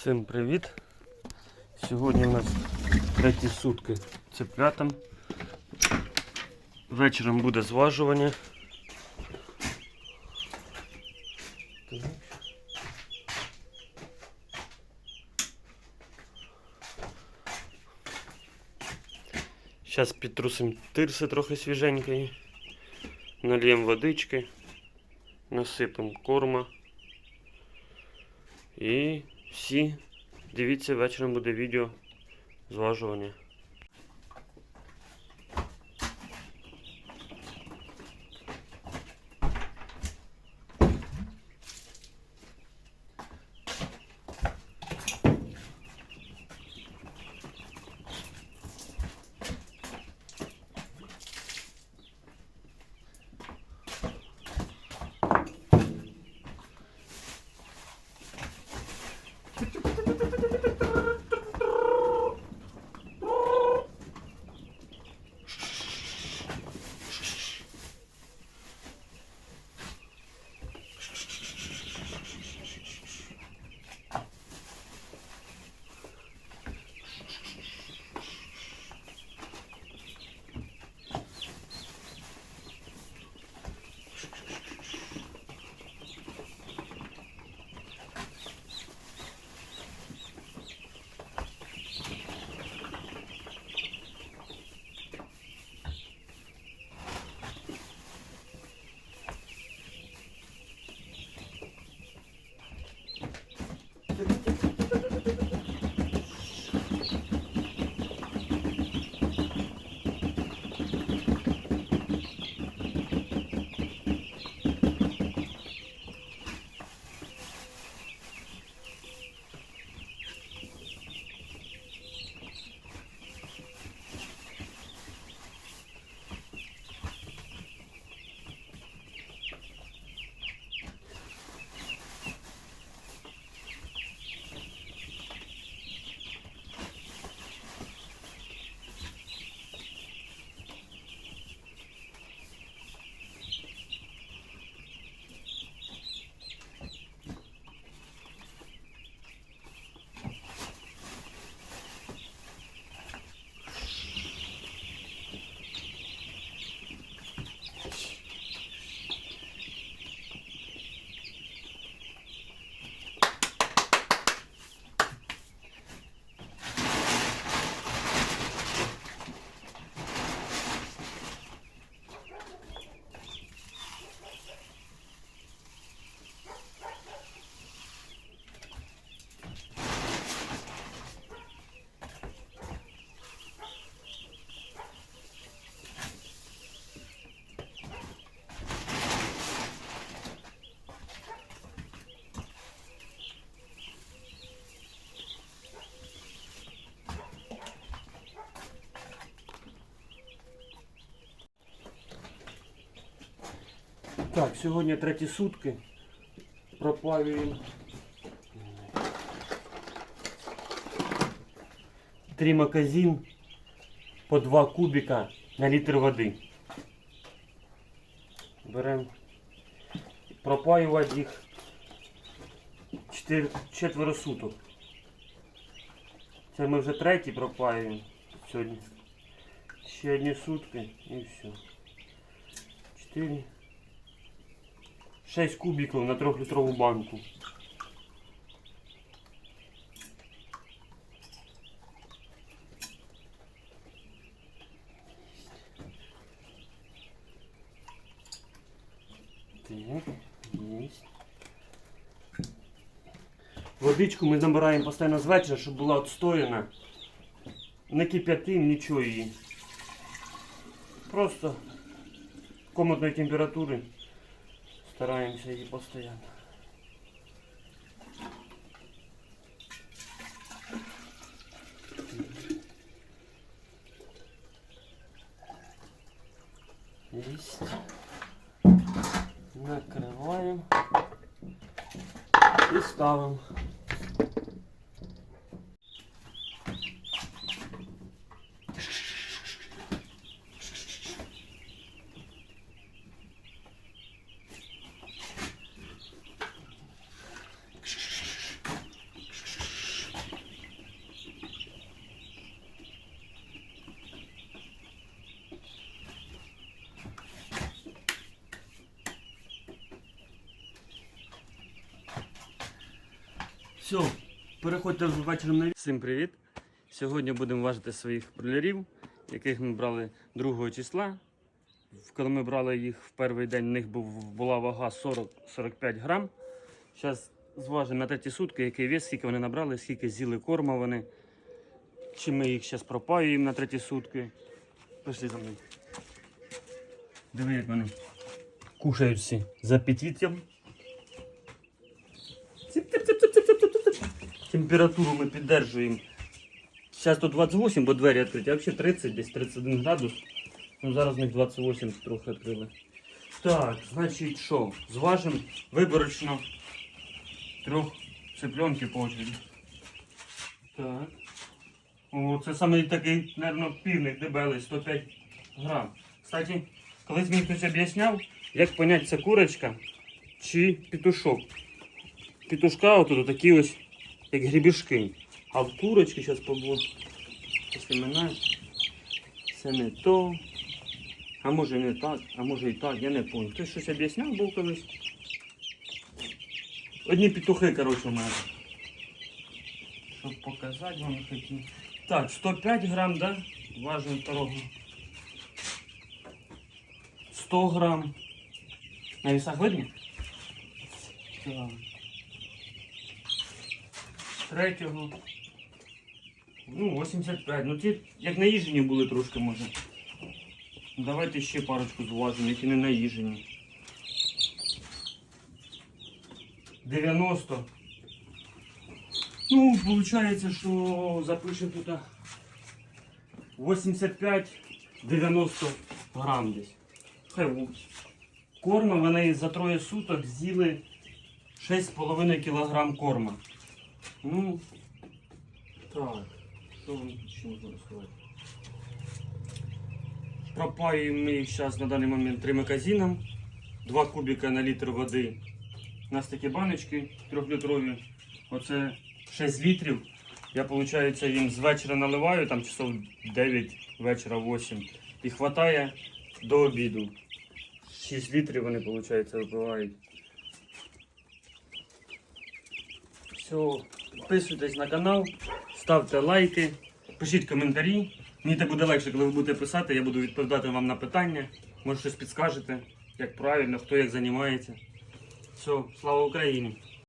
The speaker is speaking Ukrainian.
Всім привіт! Сьогодні у нас треті сутки цеплятам. Вечором буде зважування. Зараз підтрусимо тирси трохи свіженької, нальємо водички, насипемо корма. І всі дивіться, вечором буде відео зважування. Get your Так, сьогодні треті сутки. Пропаюємо. Три магазин по 2 кубика на літр води. Беремо. Пропаювати їх четверо суток. Це ми вже третій пропаюємо сьогодні. Ще одні сутки і все. 4. 6 кубиків на 3-літрову банку. Водичку ми набираємо постійно з вечора, щоб була відстояна. Не кип'ятим, нічого її. Просто комнатної температури. Стараемся її постоянно. Есть. Накрываем. И ставим. Все, переходьте ввечері на Всім привіт! Сьогодні будемо важити своїх бролерів, яких ми брали 2 числа. Коли ми брали їх в перший день, в них була вага 40-45 грам. Зараз зважимо на треті сутки, який вес, скільки вони набрали, скільки з'їли корма вони. Чи ми їх зараз пропаюємо на треті сутки. Пішли за мною. Диви, як вони кушають всі з апетитом. Температуру ми піддержуємо. Зараз тут 28, бо двері відкриті, а взагалі 30, десь 31 градус. Ну зараз в них 28 трохи відкрили. Так, значить що? Зважимо виборочно трьох цыпленки по очереді. Так. О, це саме такий, мабуть, півник дебелий, 105 грам. Кстати, колись мені хтось об'ясняв, як поняти, це курочка чи петушок. Петушка отут такі ось, як грібішки. А в курочки зараз побуду. Семена. Це не то. А може не так, а може і так, я не пам'ятаю. Хтось щось об'ясняв був колись. Одні петухи, коротше, у мене. Щоб показати вам такі. Так, 105 грам, да? Важно второго. 100 грам. На весах видно? Так. Третього. Ну, 85. Ну ті, як наїжені були трошки, може. Давайте ще парочку зважимо, які не наїжені. 90. Ну, виходить, що запишемо тут 85-90 грам десь. Хай. Корма вони за троє суток з'їли 6,5 кг корма. Ну, так. Що вам ще можна розказати? Пропаюємо ми їх зараз на даний момент тримаказином. 2 кубика на літр води. У нас такі баночки трьохлітрові. Оце 6 літрів. Я, виходить, їм з вечора наливаю, там часов 9 вечора 8. І хватає до обіду. 6 літрів вони, виходить, випивають. Все, підписуйтесь на канал, ставте лайки, пишіть коментарі. Мені так буде легше, коли ви будете писати, я буду відповідати вам на питання. Може щось підскажете, як правильно, хто як займається. Все, слава Україні!